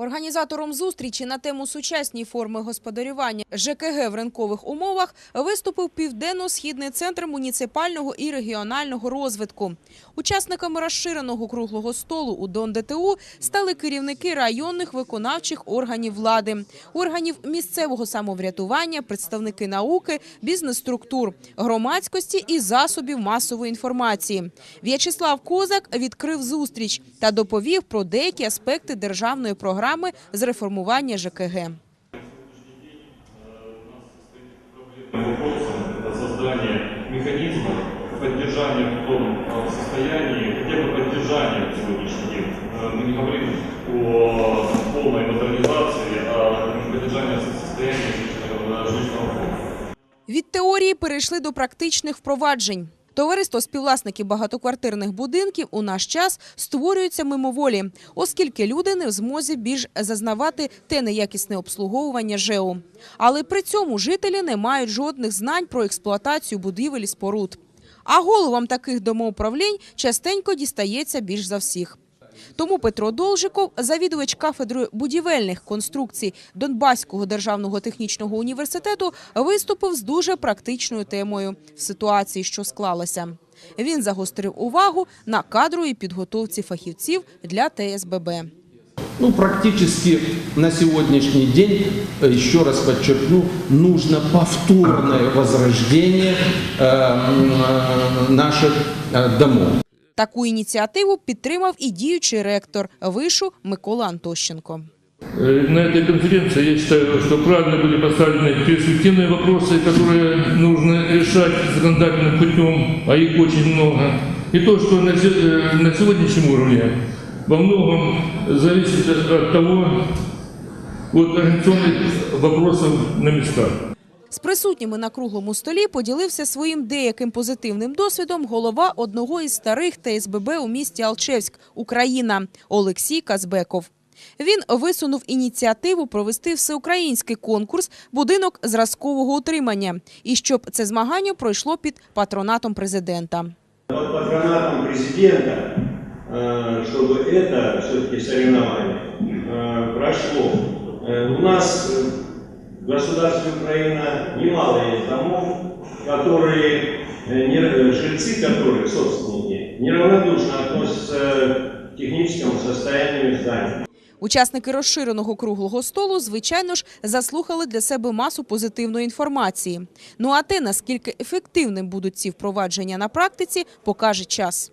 Організатором зустрічі на тему сучасні форми господарювання ЖКГ в ринкових умовах виступив Південно-Східний центр муніципального і регіонального розвитку. Учасниками розширеного круглого столу у ДонДТУ стали керівники районних виконавчих органів влади, органів місцевого самоврядування, представники науки, бізнес-структур, громадськості і засобів масової інформації. В'ячеслав Козак відкрив зустріч та доповів про деякі аспекти державної програми з реформування ЖКГ. вопросом это создание механизма поддержания в том э, состоянии, хотя бы поддержания на сегодняшний день. Э, Мы не говорим о там, полной модернизации, а поддержания состояния жилищного, жилищного фонда. Від теорії перейшли до практичних впроваджень. Товариство співвласників багатоквартирних будинків у наш час створюється мимоволі, оскільки люди не в змозі більш зазнавати те неякісне обслуговування ЖЕУ. Але при цьому жителі не мають жодних знань про експлуатацію будівель і споруд. А головам таких домоуправлінь частенько дістається більш за всіх. Тому Петро Должиков, завідувач кафедрою будівельних конструкцій Донбаського державного технічного університету, виступив з дуже практичною темою в ситуації, що склалася. Він загострив увагу на кадровій підготовці фахівців для ТСББ. Ну, практически на сегодняшний день, э, еще раз подчеркну, нужно повторное возрождение э, м, э, наших э, домов. Таку ініціативу підтримав і діючий ректор вишу Микола Антощенко. Э, На этой конференции я считаю, что правильно были поставлены перспективные вопросы, которые нужно решать законодательным путем, а их очень много. И то, что на, се- э, на сегодняшнем уровне во многом зависит от того, от организационных вопросов на местах. З присутніми на круглому столі поділився своїм деяким позитивним досвідом голова одного із старих ТСББ у місті Алчевськ, Україна, Олексій Казбеков. Він висунув ініціативу провести всеукраїнський конкурс «Будинок зразкового утримання» і щоб це змагання пройшло під патронатом президента. Под патронатом президента, э, чтобы это все-таки соревнование э, прошло. Э, У нас э, в государстве Украина немало есть домов, которые, э, не- жильцы которых, собственники, неравнодушно относятся к техническому состоянию зданий. Учасники розширеного круглого столу, звичайно ж, заслухали для себе масу позитивної інформації. Ну а те, наскільки ефективним будуть ці впровадження на практиці, покаже час.